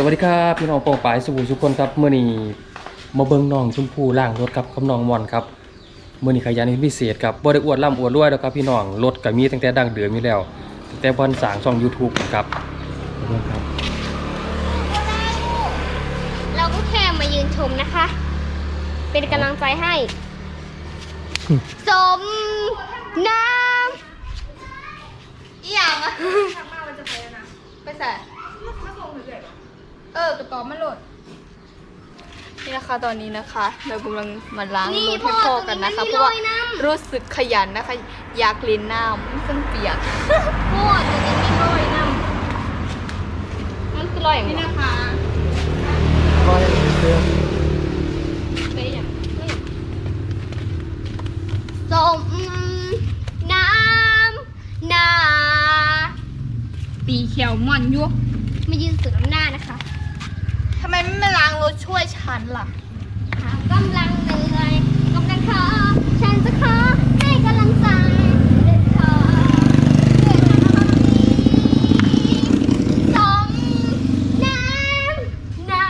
สวัสดีครับพี่น้องโปรปายสุภูสุคนครับเมื่อนี้มาเบิ่งน้องชมพู่ล่างรถครับกับน้องมอนครับเมื่อนี้ขยันเป็นพิเศษครับบ่ได้อวดล่ำอวดรวยแล้วครับพี่น้องรถก็มีตั้งแต่ดังเดิมอยู่แล้วตั้งแต่บอนสร้างช่อง YouTube ครับเบิ่งครับ เราก็แค่มายืนชมนะคะ เป็นกำลังใจให้ สมน้อีหยังอะทางมามันจะไปแล้วนะไปใส่มาส่งเฉยๆ เออกระต่อมาโหลดนี่นะคะตอนนี้นะคะเรากำลังมาล้างำนี่รถพ่ให้อพ่อตรงกันนี้นะคะไม่เพมีราะรว่าอยน้ำ รู้สึกขยันนะคะ อยากเล่นน้ำซึ่งเปียกพ่อตรงนี้ไม่มีรอยน้ำมันคือรอยอย่างนี่นี้นะคะก็เสื้อเป็นอย่างนี้สมน้ำนา ปีเขียวม่อนยุมายืนสุดน้ำหน้านะคะทำ ไมไม่มาล้างรถช่วยฉันล่ะหากกำลังเหนื่อยกำลังขอฉันจะขอให้กำลังใจเดินขอด้วยทางนี้สมน้ำนา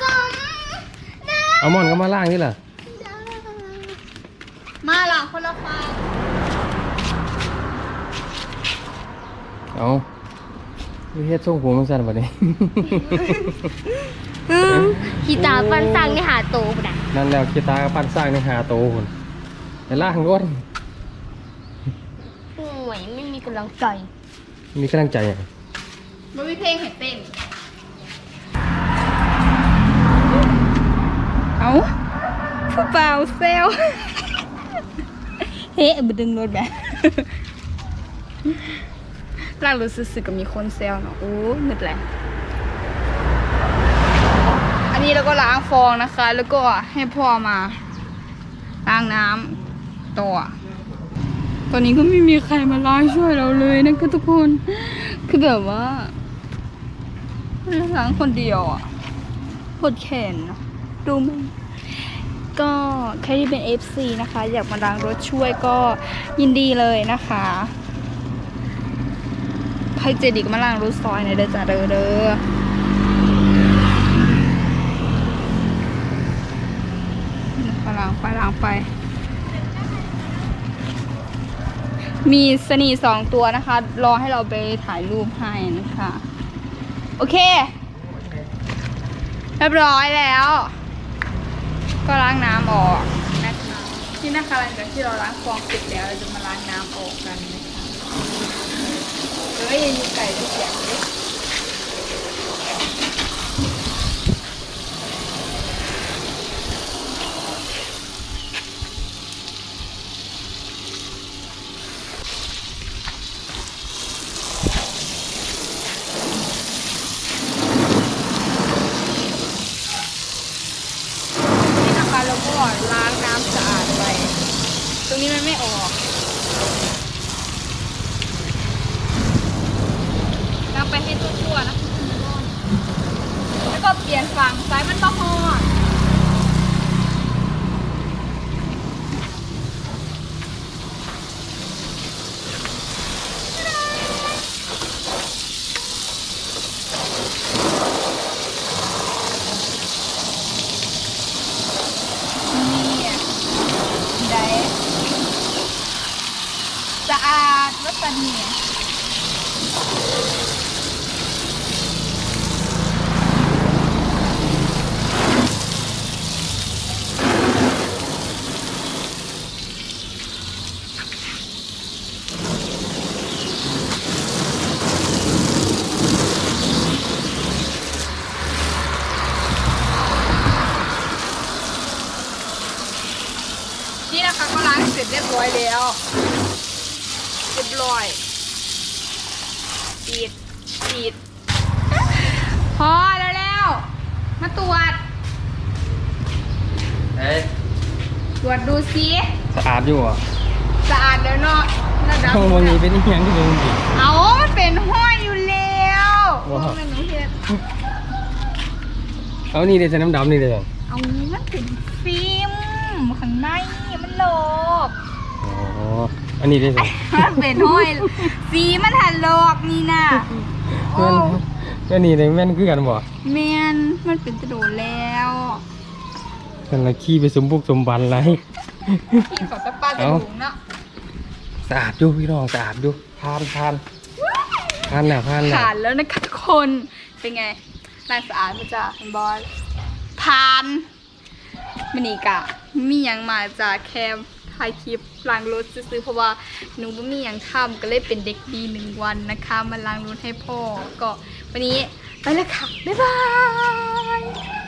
สมน้ำ เอามอนก็มาล่างนี่ล่ะมาล้างคนละฟังเอา เฮ็ดทรงผมจังซั่นบัดนี้ขีตาปันสังในหาโตปะนะนั่นแล้วกีตาร์ก็ปั้นสร้างในหาโตพุ่นไปล่างรถห่วยไม่มีกำลังใจมีกำลังใจหยังมันมีเพลงให้เต้นเอาผู้เปล่าเซลเฮ้บดึงรถแบบ ลากรถสึกๆกับมีคนเซลเนาะโอ้มืดแหละอันนี้เราก็ล้างฟองนะคะ แล้วก็ให้พ่อมาล้างน้ำตัวตอนนี้ก็ไม่มีใครมาล้างช่วยเราเลยนะคะทุกคน คือแบบว่าล้างคนเดียวอะปวดแขนนะดูไหมก็ใครที่เป็น FC นะคะ อยากมาล้างรถช่วยก็ยินดีเลยนะคะ รเจดีก็มาล้างรถซอยในเด้อจ้าเด้อเด้อไปล้างไปล้างไป มีสนีสองตัวนะคะ รอให้เราไปถ่ายรูปให้นะคะ โอเค เรียบร้อยแล้ว ก็ล้างน้ำออกนะคะนี่นะคะหลังจากที่เราล้างฟองเสร็จแล้วเราจะมาล้างน้ำออกกันนะคะ เฮ้ยยังมีไก่ด้วเสียงเลยนี่นะคะเราก็ล้างน้ำสะอาดไป ตรงนี้มันไม่ออกล้างไป ให้ทั่วๆนะ แล้วก็เปลี่ยนฝั่งซ้ายมันก็หอดนี่ได้สะอาดวัสนี นี่นะคะก็ล้างเสร็จเรียบร้อยแล้วเรียบร้อยปิดปิดพอแล้วแล้วๆมาตรวจเอ้ยตรวจดูซิสะอาดอยู่อะสะอาดแล้วเนาะระดับห้องวันนี้เป็นอีหยังที่นึงดิเอามันเป็นห้อยอยู่แล้วว้าวว่ามันหนูเห็ดเอานี่เดี๋ยวใส่น้ำดำนี่เลยเอามันเป็นฟิล์ม ข้างในมันหลอกอ๋ออันนี้ได้ใส่มันเป็นห้อยสีมันหันหลอกนี่น่ะโอ้แม่นแม่นี่เลยแม่นคือกันบ่แมนมันเป็นกระโดดแล้วกันละขี้ไปสมบุกสมบันไรพี่ขอตะปากระดูกเนาะสะอาดอยู่พี่น้องสะอาดอยู่ทานทานทานแล้วทานแล้วผ่านแล้วนะคะทุกคนเป็นไงนางสะอาดมาจ้ะคุณบอลผ่าน มันนี่กะมีหยังมาจากแคมถ่ายคลิปล้างรถซื้อๆเพราะว่าหนูไม่มียังทำก็เลยเป็นเด็กดีหนึ่งวันนะคะ มาล้างรถให้พ่อก็วันนี้ไปแล้วค่ะ บ๊ายบาย